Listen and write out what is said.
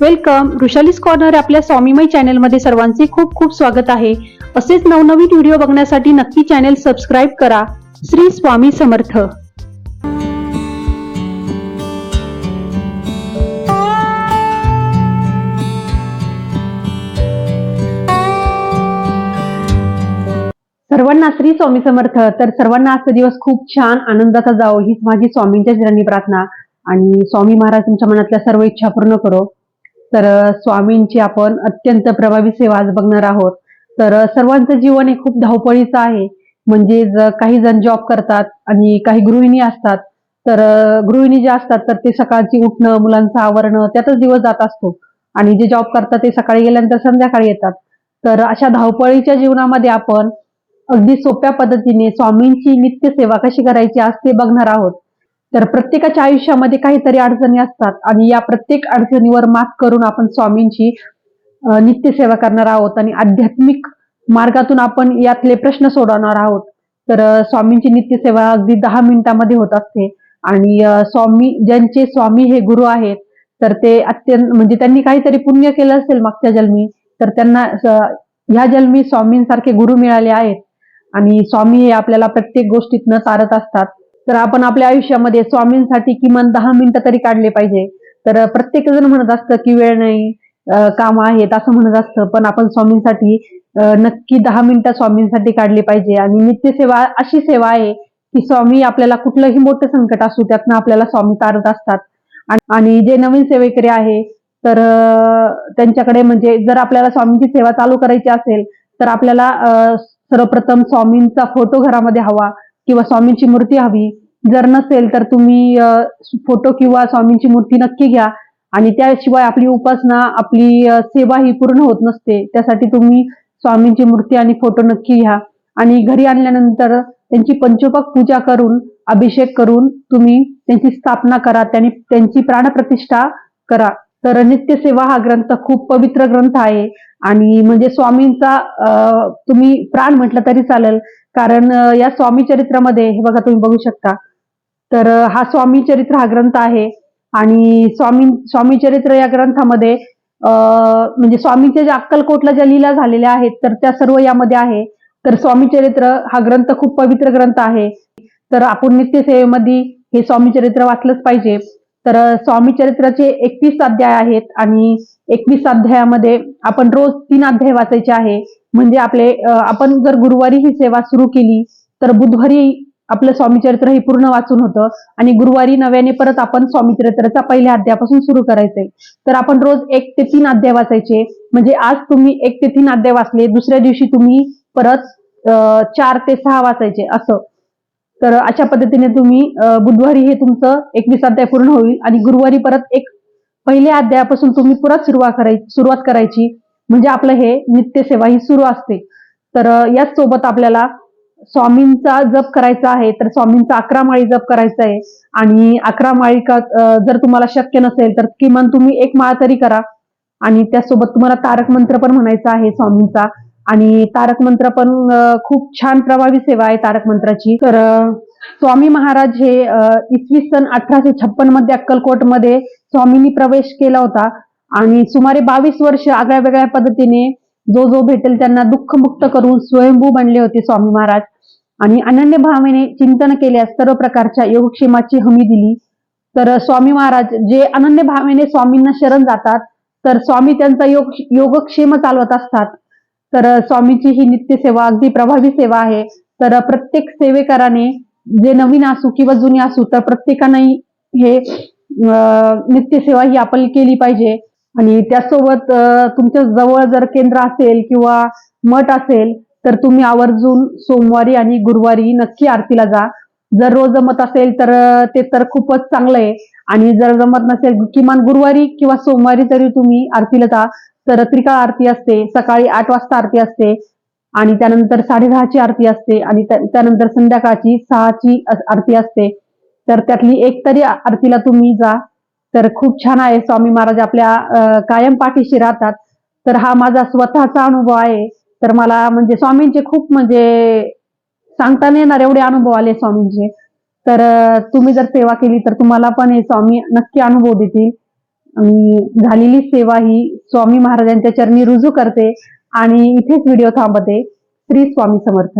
Welcome. ऋषालीस corner आपल्या स्वामीमय चॅनेलमध्ये सर्वांचे खूप खूप स्वागत आहे. असेच नवनवीन व्हिडिओ बघण्यासाठी नक्की चॅनेल सबस्क्राईब करा. श्री स्वामी समर्थ. सर्वांना श्री स्वामी समर्थ. तर सर्वांना आजचा दिवस खूप छान आनंदाचा जावो हीच माझी स्वामींच्या चरणी प्रार्थना. आणि स्वामी महाराज तुमच्या मनातल्या सर्व इच्छा पूर्ण करो. तर स्वामींची आपण अत्यंत प्रभावी सेवा आज बघणार आहोत. तर सर्वांचं जीवन हे खूप धावपळीचं आहे. म्हणजे काही जण जॉब करतात आणि काही गृहिणी असतात. तर गृहिणी ज्या असतात तर ते सकाळची उठणं मुलांचं आवरणं त्यातच दिवस जात असतो. आणि जे जॉब करतात ते सकाळी गेल्यानंतर संध्याकाळी येतात. तर अशा धावपळीच्या जीवनामध्ये आपण अगदी सोप्या पद्धतीने स्वामींची नित्य सेवा कशी करायची आज ते बघणार आहोत. तर प्रत्येकाच्या आयुष्यामध्ये काहीतरी अडचणी असतात आणि या प्रत्येक अडचणीवर मात करून आपण स्वामींची नित्यसेवा करणार आहोत आणि आध्यात्मिक मार्गातून आपण यातले प्रश्न सोडवणार आहोत. तर स्वामींची नित्यसेवा अगदी दहा मिनिटामध्ये होत असते आणि स्वामी ज्यांचे स्वामी हे गुरु आहेत तर ते अत्यंत म्हणजे त्यांनी काहीतरी पुण्य केलं असेल मागच्या जन्मी तर त्यांना ह्या जन्मी स्वामींसारखे गुरु मिळाले आहेत. आणि स्वामी हे आपल्याला प्रत्येक गोष्टीतनं तारत असतात. तर आपण आपल्या आयुष्यामध्ये स्वामींसाठी किमान दहा मिनिटं तरी काढले पाहिजे. तर प्रत्येक जण म्हणत असतं की वेळ नाही काम आहेत असं म्हणत असतं पण आपण स्वामींसाठी नक्की दहा मिनिटं स्वामींसाठी काढली पाहिजे. आणि नित्यसेवा अशी सेवा आहे की स्वामी आपल्याला कुठलंही मोठं संकट असू त्यातनं आपल्याला स्वामी तारत असतात. आणि- जे नवीन सेवेकरी आहे तर त्यांच्याकडे म्हणजे जर आपल्याला स्वामींची सेवा चालू करायची असेल तर आपल्याला सर्वप्रथम स्वामींचा फोटो घरामध्ये हवा. किंवा स्वामींची मूर्ती हवी. जर नसेल तर तुम्ही फोटो किंवा स्वामींची मूर्ती नक्की घ्या. आणि त्याशिवाय आपली उपासना आपली सेवा ही पूर्ण होत नसते. त्यासाठी तुम्ही स्वामींची मूर्ती आणि फोटो नक्की घ्या. आणि घरी आणल्यानंतर त्यांची पंचोपक पूजा करून अभिषेक करून तुम्ही त्यांची स्थापना करा. त्यांनी त्यांची प्राणप्रतिष्ठा करा. तर नित्यसेवा हा ग्रंथ खूप पवित्र ग्रंथ आहे. आणि म्हणजे स्वामींचा तुम्ही प्राण म्हटलं तरी चालेल. कारण या स्वामी चरित्रामध्ये हे बघा तुम्ही बघू शकता. तर हा स्वामी चरित्र हा ग्रंथ आहे. आणि स्वामी स्वामी चरित्र या ग्रंथामध्ये म्हणजे स्वामींच्या ज्या अक्कलकोटला ज्या लीला झालेल्या आहेत तर त्या सर्व यामध्ये आहे. तर स्वामी चरित्र हा ग्रंथ खूप पवित्र ग्रंथ आहे. तर आपण नित्यसेवेमध्ये हे स्वामी चरित्र वाचलंच पाहिजे. तर स्वामी चरित्राचे एकवीस अध्याय आहेत आणि एकवीस अध्यायामध्ये आपण रोज तीन अध्याय वाचायचे आहे. म्हणजे आपले आपण जर गुरुवारी ही सेवा सुरू केली तर बुधवारी आपलं स्वामी चरित्र हे पूर्ण वाचून होतं आणि गुरुवारी नव्याने परत आपण स्वामी चरित्राचा पहिल्या अध्यायापासून सुरू करायचंय. तर आपण रोज एक ते तीन अध्याय वाचायचे. म्हणजे आज तुम्ही एक ते तीन अध्याय वाचले दुसऱ्या दिवशी तुम्ही परत चार ते सहा वाचायचे असं. तर अशा पद्धतीने तुम्ही बुधवारी हे तुमचं एकवीस अध्याय पूर्ण होईल आणि गुरुवारी परत एक पहिल्या अध्यायापासून तुम्ही परत सुरुवात करायची सुरुवात करायची. म्हणजे आपलं हे नित्यसेवा ही सुरू असते. तर याच सोबत आपल्याला स्वामींचा जप करायचा आहे तर स्वामींचा अकरा माळी जप करायचा आहे. आणि अकरा माळी का जर तुम्हाला शक्य नसेल तर किमान तुम्ही एक माळ तरी करा. आणि त्यासोबत तुम्हाला तारक मंत्र पण म्हणायचा आहे स्वामींचा. आणि तारक मंत्र पण खूप छान प्रभावी सेवा आहे तारक मंत्राची. तर स्वामी महाराज हे इसवी सन अठराशे छप्पनमध्ये अक्कलकोटमध्ये स्वामींनी प्रवेश केला होता. आणि सुमारे बावीस वर्ष आगळ्या वेगळ्या पद्धतीने जो जो भेटेल त्यांना दुःखमुक्त करून स्वयंभू बनले होते स्वामी महाराज. आणि अनन्य भावेने चिंतन केल्यास सर्व प्रकारच्या योगक्षेमाची हमी दिली. तर स्वामी महाराज जे अनन्य भावेने स्वामींना शरण जातात तर स्वामी त्यांचा योग योगक्षेम चालवत असतात. तर स्वामीची ही नित्य सेवा अगदी प्रभावी सेवा आहे. तर प्रत्येक सेवेकराने जे नवीन असू किंवा जुनी असू तर प्रत्येकाने हे अं, नित्यसेवा ही आपण केली पाहिजे. आणि त्यासोबत तुमच्या जवळ जर केंद्र असेल किंवा मठ असेल तर तुम्ही आवर्जून सोमवारी आणि गुरुवारी नक्की आरतीला जा. जर रोज जमत असेल तर ते तर खूपच चांगलं आहे. आणि जर जमत नसेल किमान गुरुवारी किंवा सोमवारी तरी तुम्ही आरतीला जा. तर आरती असते सकाळी आठ वाजता आरती असते आणि त्यानंतर साडेदहाची आरती असते आणि त्यानंतर संध्याकाळची सहाची आरती असते. तर त्यातली एक तरी आरतीला तुम्ही जा. तर खूप छान आहे स्वामी महाराज आपल्या कायम पाठीशी राहतात. तर हा माझा स्वतःचा अनुभव आहे. तर मला म्हणजे स्वामींचे खूप म्हणजे सांगता नाही येणार एवढे अनुभव आले स्वामींचे. तर तुम्ही जर सेवा केली तर तुम्हाला पण हे स्वामी नक्की अनुभव देतील. मी झालेली सेवा ही स्वामी महाराजांच्या चरणी रुजू करते आणि इथेच व्हिडिओ थांबते. श्री स्वामी समर्थ.